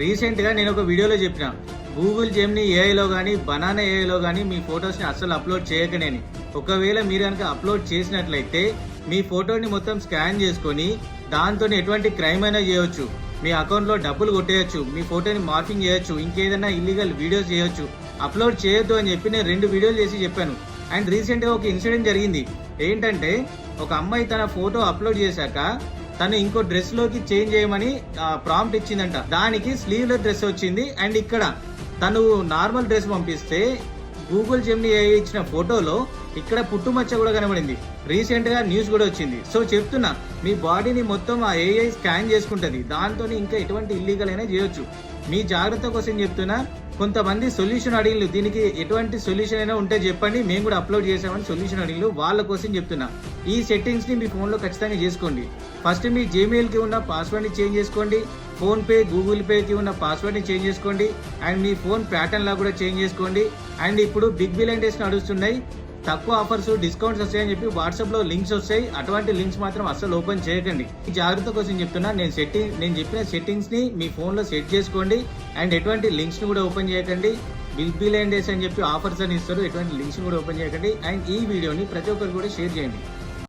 రీసెంట్గా నేను ఒక వీడియోలో చెప్పిన గూగుల్ జెమ్ని ఏఐలో కానీ బనానా ఏఐలో కానీ మీ ఫొటోస్ని అస్సలు అప్లోడ్ చేయకనేని. ఒకవేళ మీరు కనుక అప్లోడ్ చేసినట్లయితే మీ ఫోటోని మొత్తం స్కాన్ చేసుకొని దాంతో ఎటువంటి క్రైమ్ అయినా చేయవచ్చు మీ అకౌంట్లో డబ్బులు కొట్టేయచ్చు మీ ఫోటోని మార్ఫింగ్ చేయొచ్చు ఇంకేదైనా ఇల్లీగల్ వీడియోస్ చేయొచ్చు. అప్లోడ్ చేయొద్దు అని చెప్పి నేను రెండు వీడియోలు చేసి చెప్పాను. అండ్ రీసెంట్గా ఒక ఇన్సిడెంట్ జరిగింది. ఏంటంటే ఒక అమ్మాయి తన ఫోటో అప్లోడ్ చేశాక తను ఇంకో డ్రెస్లోకి చేంజ్ చేయమని ప్రాంప్ట్ ఇచ్చిందంట. దానికి స్లీవ్లెస్ డ్రెస్ వచ్చింది. అండ్ ఇక్కడ తను నార్మల్ డ్రెస్ పంపిస్తే గూగుల్ జెమ్ని ఏఐ ఇచ్చిన ఫోటోలో ఇక్కడ పుట్టుమచ్చ కూడా కనబడింది. రీసెంట్గా న్యూస్ కూడా వచ్చింది. సో చెప్తున్నా మీ బాడీని మొత్తం ఆ ఏఐ స్కాన్ చేసుకుంటది. దాంతో ఇంకా ఎటువంటి ఇల్లీగల్ అయినా చేయొచ్చు. మీ జాగ్రత్త కోసం చెప్తున్నా కొంతమంది సొల్యూషన్ అడిగిలు దీనికి ఎటువంటి సొల్యూషన్ అయినా ఉంటే చెప్పండి. మేము కూడా అప్లోడ్ చేసామని సొల్యూషన్ అడిగిలు వాళ్ళ కోసం చెప్తున్నా. ఈ సెట్టింగ్స్ని మీ ఫోన్లో ఖచ్చితంగా చేసుకోండి. ఫస్ట్ మీ జీమెయిల్కి ఉన్న పాస్వర్డ్ని చేంజ్ చేసుకోండి. ఫోన్ పే గూగుల్ పే కి ఉన్న పాస్వర్డ్ని చేంజ్ చేసుకోండి. అండ్ మీ ఫోన్ ప్యాటర్న్ లా కూడా చేంజ్ చేసుకోండి. అండ్ ఇప్పుడు బిగ్ బిలియన్ డేస్ నడుస్తున్నాయి తక్కువ ఆఫర్స్ డిస్కౌంట్స్ వస్తాయని చెప్పి వాట్సాప్లో లింక్స్ వస్తాయి. అటువంటి లింక్స్ మాత్రం అస్సలు ఓపెన్ చేయకండి. జాగ్రత్త కోసం చెప్తున్నా నేను సెట్టింగ్ నేను చెప్పిన సెట్టింగ్స్ని మీ ఫోన్లో సెట్ చేసుకోండి. అండ్ ఎటువంటి లింక్స్ని కూడా ఓపెన్ చేయకండి. బిల్ బిల్ అండ్ డేస్ అని చెప్పి ఆఫర్స్ అని ఇస్తారు. ఎటువంటి లింక్స్ కూడా ఓపెన్ చేయకండి. అండ్ ఈ వీడియోని ప్రతి ఒక్కరు కూడా షేర్ చేయండి.